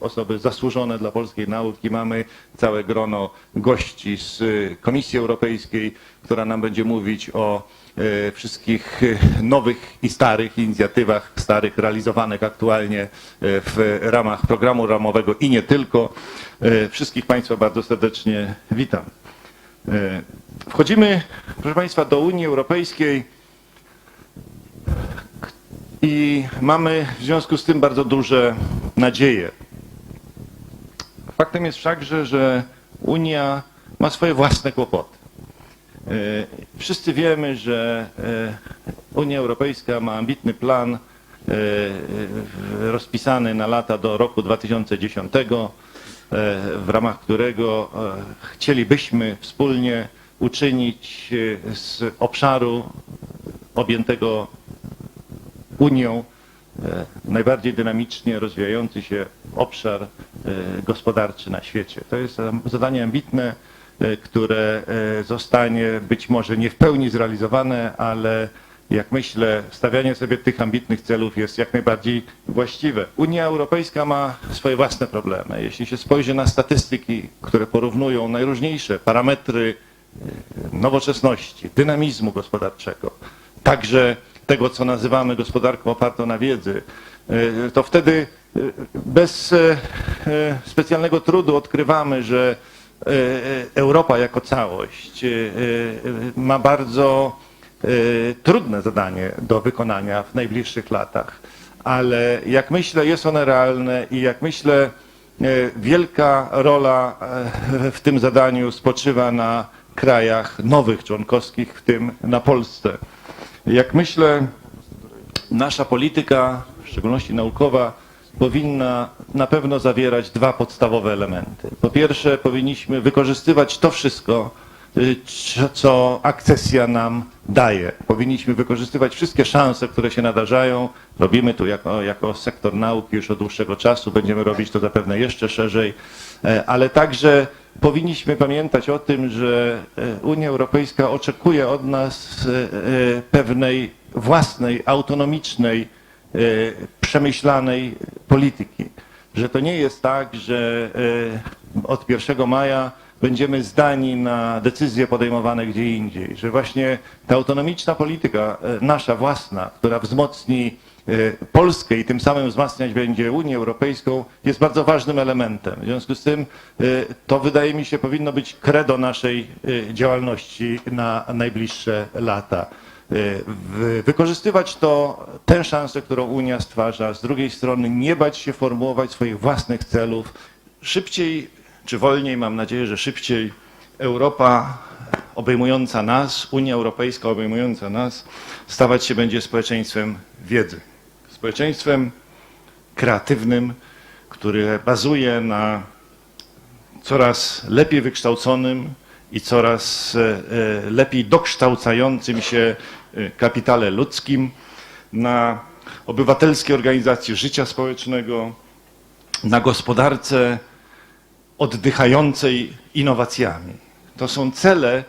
osoby zasłużone dla polskiej nauki. Mamy całe grono gości z y, Komisji Europejskiej, która nam będzie mówić o e, wszystkich e, nowych i starych inicjatywach, starych realizowanych aktualnie w ramach programu ramowego i nie tylko. Wszystkich Państwa bardzo serdecznie witam. Wchodzimy, proszę Państwa, do Unii Europejskiej i mamy w związku z tym bardzo duże nadzieje. Faktem jest wszakże, że Unia ma swoje własne kłopoty. E, Wszyscy wiemy, że e, Unia Europejska ma ambitny plan e, rozpisany na lata do roku 2010, e, w ramach którego chcielibyśmy wspólnie uczynić z obszaru objętego Unią e, najbardziej dynamicznie rozwijający się obszar e, gospodarczy na świecie. To jest zadanie ambitne, e, które zostanie być może nie w pełni zrealizowane, ale jak myślę, stawianie sobie tych ambitnych celów jest jak najbardziej właściwe. Unia Europejska ma swoje własne problemy. Jeśli się spojrzy na statystyki, które porównują najróżniejsze parametry nowoczesności, dynamizmu gospodarczego, także tego, co nazywamy gospodarką opartą na wiedzy, e, to wtedy e, bez e, specjalnego trudu odkrywamy, że Europa jako całość ma bardzo trudne zadanie do wykonania w najbliższych latach. Ale jak myślę, jest one realne i jak myślę, wielka rola w tym zadaniu spoczywa na krajach nowych członkowskich, w tym na Polsce. Jak myślę, nasza polityka, w szczególności naukowa, powinna na pewno zawierać dwa podstawowe elementy. Po pierwsze, powinniśmy wykorzystywać to wszystko, y, co- akcesja nam daje. Powinniśmy wykorzystywać wszystkie szanse, które się nadarzają. Robimy to jako, jako sektor nauki już od dłuższego czasu, będziemy robić to zapewne jeszcze szerzej, ale także powinniśmy pamiętać o tym, że e, Unia Europejska oczekuje od nas e, e, pewnej własnej, autonomicznej, e, przemyślanej polityki. Że to nie jest tak, że e, od 1 maja będziemy zdani na decyzje podejmowane gdzie indziej. Że właśnie ta autonomiczna polityka, e, nasza własna, która wzmocni e, Polskę i tym samym wzmacniać będzie Unię Europejską, jest bardzo ważnym elementem. W związku z tym e, to wydaje mi się powinno być credo naszej e, działalności na najbliższe lata. E, Wykorzystywać to, tę szansę, którą Unia stwarza, z drugiej strony nie bać się formułować swoich własnych celów. Szybciej, czy wolniej, mam nadzieję, że szybciej Europa obejmująca nas, Unia Europejska obejmująca nas, stawać się będzie społeczeństwem wiedzy. Społeczeństwem kreatywnym, które bazuje na coraz lepiej wykształconym i coraz e, e, lepiej dokształcającym się e, kapitale ludzkim, na obywatelskiej organizacji życia społecznego, na gospodarce oddychającej innowacjami. To są cele,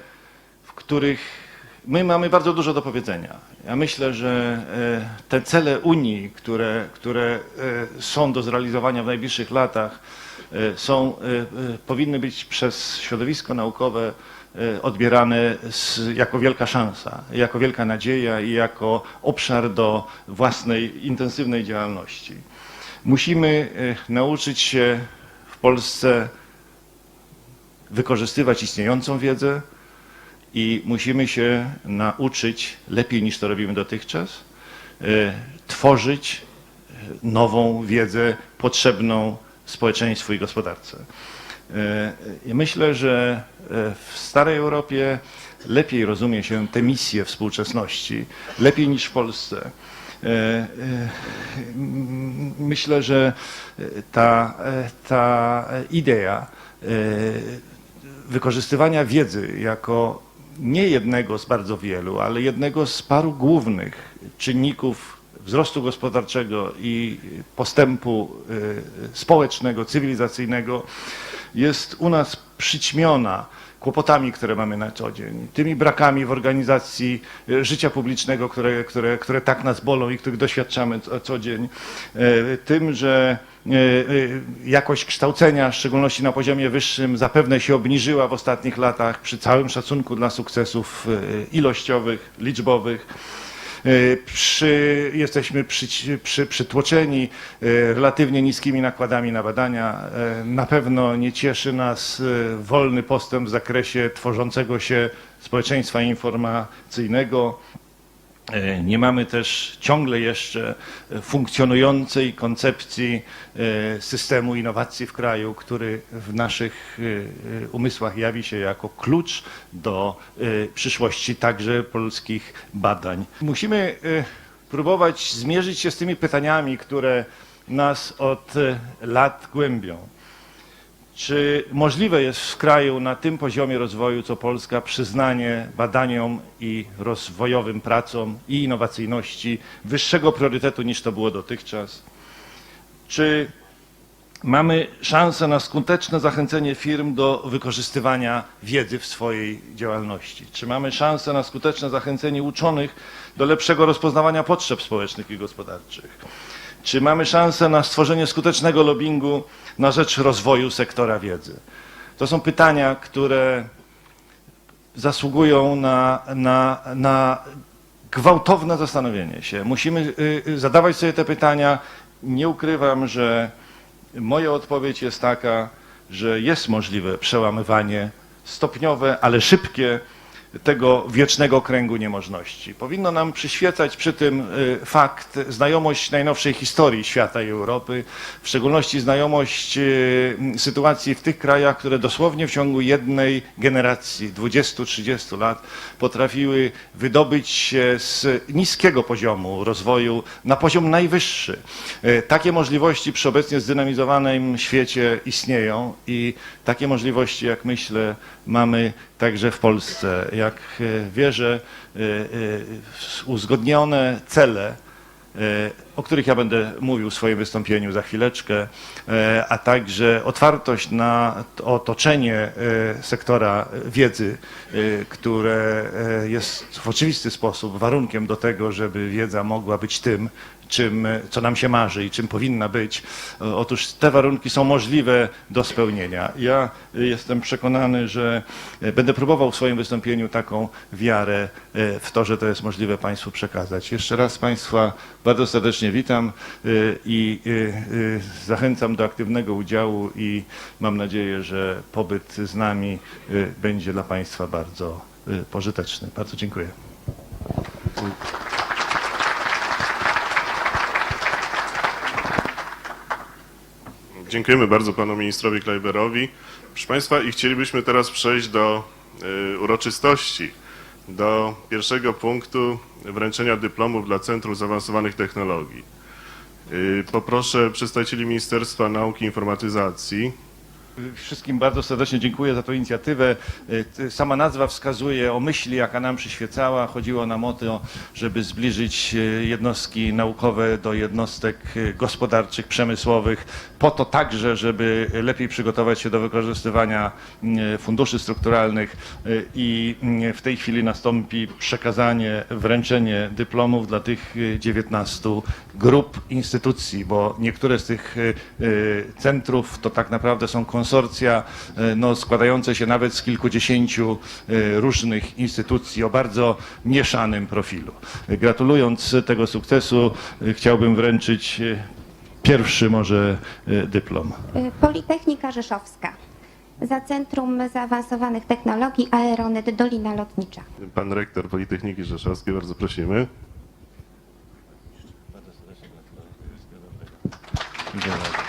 w których my mamy bardzo dużo do powiedzenia. Ja myślę, że e, te cele Unii, które, które e, są do zrealizowania w najbliższych latach, e, są, powinny być przez środowisko naukowe odbierane z, jako wielka szansa, jako wielka nadzieja i jako obszar do własnej intensywnej działalności. Musimy nauczyć się w Polsce wykorzystywać istniejącą wiedzę i musimy się nauczyć lepiej niż to robimy dotychczas, e, tworzyć e, nową wiedzę potrzebną społeczeństwu i gospodarce. E, I myślę, że w starej Europie lepiej rozumie się te misje współczesności, lepiej niż w Polsce. Myślę, że ta, ta idea wykorzystywania wiedzy jako nie jednego z bardzo wielu, ale jednego z paru głównych czynników wzrostu gospodarczego i postępu e, społecznego, cywilizacyjnego jest u nas przyćmiona kłopotami, które mamy na co dzień, tymi brakami w organizacji e, życia publicznego, które, które, które tak nas bolą i których doświadczamy co, dzień, e, tym, że e, jakość kształcenia, w szczególności na poziomie wyższym, zapewne się obniżyła w ostatnich latach przy całym szacunku dla sukcesów ilościowych, liczbowych. E, Przy, jesteśmy przy, przy, przytłoczeni e, relatywnie niskimi nakładami na badania. E, Na pewno nie cieszy nas wolny postęp w zakresie tworzącego się społeczeństwa informacyjnego. E, Nie mamy też ciągle jeszcze funkcjonującej koncepcji e, systemu innowacji w kraju, który w naszych e, umysłach jawi się jako klucz do przyszłości także polskich badań. Musimy próbować zmierzyć się z tymi pytaniami, które nas od lat głębią. Czy możliwe jest w kraju na tym poziomie rozwoju, co Polska, przyznanie badaniom i rozwojowym pracom i innowacyjności wyższego priorytetu niż to było dotychczas? Czy mamy szansę na skuteczne zachęcenie firm do wykorzystywania wiedzy w swojej działalności? Czy mamy szansę na skuteczne zachęcenie uczonych do lepszego rozpoznawania potrzeb społecznych i gospodarczych? Czy mamy szansę na stworzenie skutecznego lobbingu na rzecz rozwoju sektora wiedzy? To są pytania, które zasługują na, na, na gwałtowne zastanowienie się. Musimy y, y, zadawać sobie te pytania. Nie ukrywam, że moja odpowiedź jest taka, że jest możliwe przełamywanie stopniowe, ale szybkie tego wiecznego kręgu niemożności. Powinno nam przyświecać przy tym y, fakt, znajomość najnowszej historii świata i Europy, w szczególności znajomość y, sytuacji w tych krajach, które dosłownie w ciągu jednej generacji, 20-30 lat, potrafiły wydobyć się z niskiego poziomu rozwoju na poziom najwyższy. Y, Takie możliwości przy obecnie zdynamizowanym świecie istnieją i takie możliwości, jak myślę, mamy także w Polsce. Jak e, wierzę, e, e, uzgodnione cele, o których ja będę mówił w swoim wystąpieniu za chwileczkę, a także otwartość na otoczenie sektora wiedzy, które jest w oczywisty sposób warunkiem do tego, żeby wiedza mogła być tym, czym, e, co nam się marzy i czym powinna być. E, Otóż te warunki są możliwe do spełnienia. Ja e, jestem przekonany, że będę próbował w swoim wystąpieniu taką wiarę w to, że to jest możliwe Państwu przekazać. Jeszcze raz Państwa bardzo serdecznie witam i zachęcam do aktywnego udziału i mam nadzieję, że pobyt z nami będzie dla Państwa bardzo pożyteczny. Bardzo dziękuję. Dziękujemy bardzo panu ministrowi Kleiberowi. Proszę państwa, i chcielibyśmy teraz przejść do y, uroczystości, do pierwszego punktu wręczenia dyplomów dla Centrum Zaawansowanych Technologii. Y, poproszę przedstawicieli Ministerstwa Nauki i Informatyzacji. Wszystkim bardzo serdecznie dziękuję za tę inicjatywę. Y, Sama nazwa wskazuje o myśli, jaka nam przyświecała. Chodziło nam o to, żeby zbliżyć y, jednostki naukowe do jednostek y, gospodarczych, przemysłowych, po to także, żeby lepiej przygotować się do wykorzystywania funduszy strukturalnych i w tej chwili nastąpi przekazanie, wręczenie dyplomów dla tych y, 19 grup instytucji, bo niektóre z tych centrów to tak naprawdę są konsorcja y, no, składające się nawet z kilkudziesięciu y, różnych instytucji o bardzo mieszanym profilu. Gratulując tego sukcesu, y, chciałbym wręczyć pierwszy może dyplom. Politechnika Rzeszowska. Za Centrum Zaawansowanych Technologii Aeronet Dolina Lotnicza. Pan rektor Politechniki Rzeszowskiej, bardzo prosimy. Dziękuję bardzo.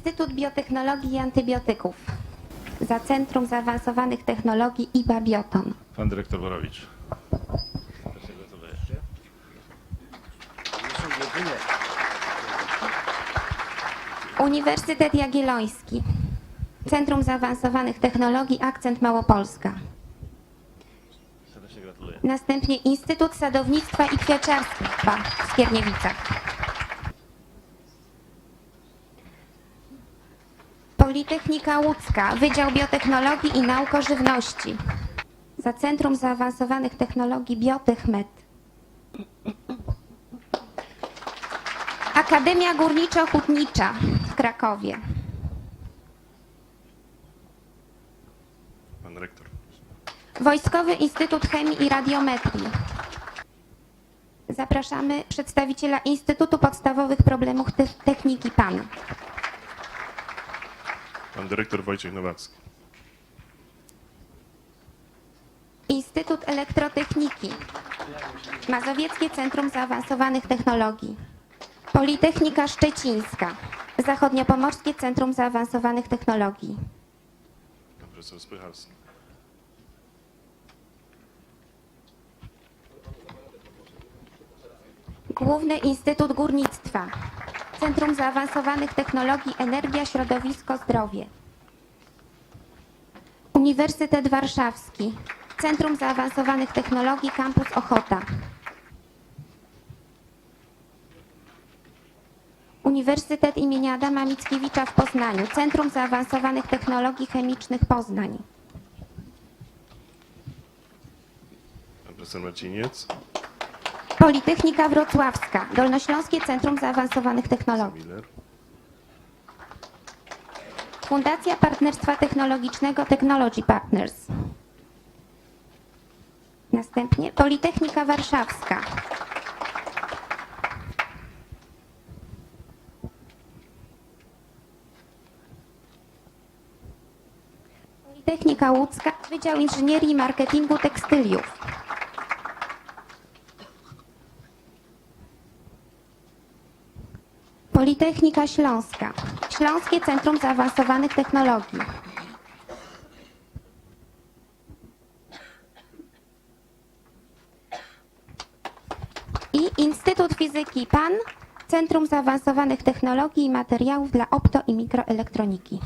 Instytut Biotechnologii i Antybiotyków. Za Centrum Zaawansowanych Technologii IBA Bioton. Pan dyrektor Borowicz. Uniwersytet Jagielloński. Centrum Zaawansowanych Technologii Akcent Małopolska. Serdecznie gratuluję. Następnie Instytut Sadownictwa i Kwiaciarstwa w Skierniewicach. Politechnika Łódzka, Wydział Biotechnologii i Nauk o Żywności. Za Centrum Zaawansowanych Technologii Biotechmed. Akademia Górniczo-Hutnicza w Krakowie. Pan rektor. Wojskowy Instytut Chemii i Radiometrii. Zapraszamy przedstawiciela Instytutu Podstawowych Problemów Te- Techniki PAN. Pan dyrektor Wojciech Nowacki. Instytut Elektrotechniki. Mazowieckie Centrum Zaawansowanych Technologii. Politechnika Szczecińska. Zachodniopomorskie Centrum Zaawansowanych Technologii. Pan profesor Spychalski. Główny Instytut Górnictwa. Centrum Zaawansowanych Technologii Energia, Środowisko, Zdrowie. Uniwersytet Warszawski. Centrum Zaawansowanych Technologii Kampus Ochota. Uniwersytet imienia Adama Mickiewicza w Poznaniu. Centrum Zaawansowanych Technologii Chemicznych Poznań. Pan profesor Marciniec. Politechnika Wrocławska. Dolnośląskie Centrum Zaawansowanych Technologii. Fundacja Partnerstwa Technologicznego Technology Partners. Następnie Politechnika Warszawska. Politechnika Łódzka, Wydział Inżynierii i Marketingu Tekstyliów. Politechnika Śląska. Śląskie Centrum Zaawansowanych Technologii. I Instytut Fizyki PAN, Centrum Zaawansowanych Technologii i Materiałów dla Opto i Mikroelektroniki.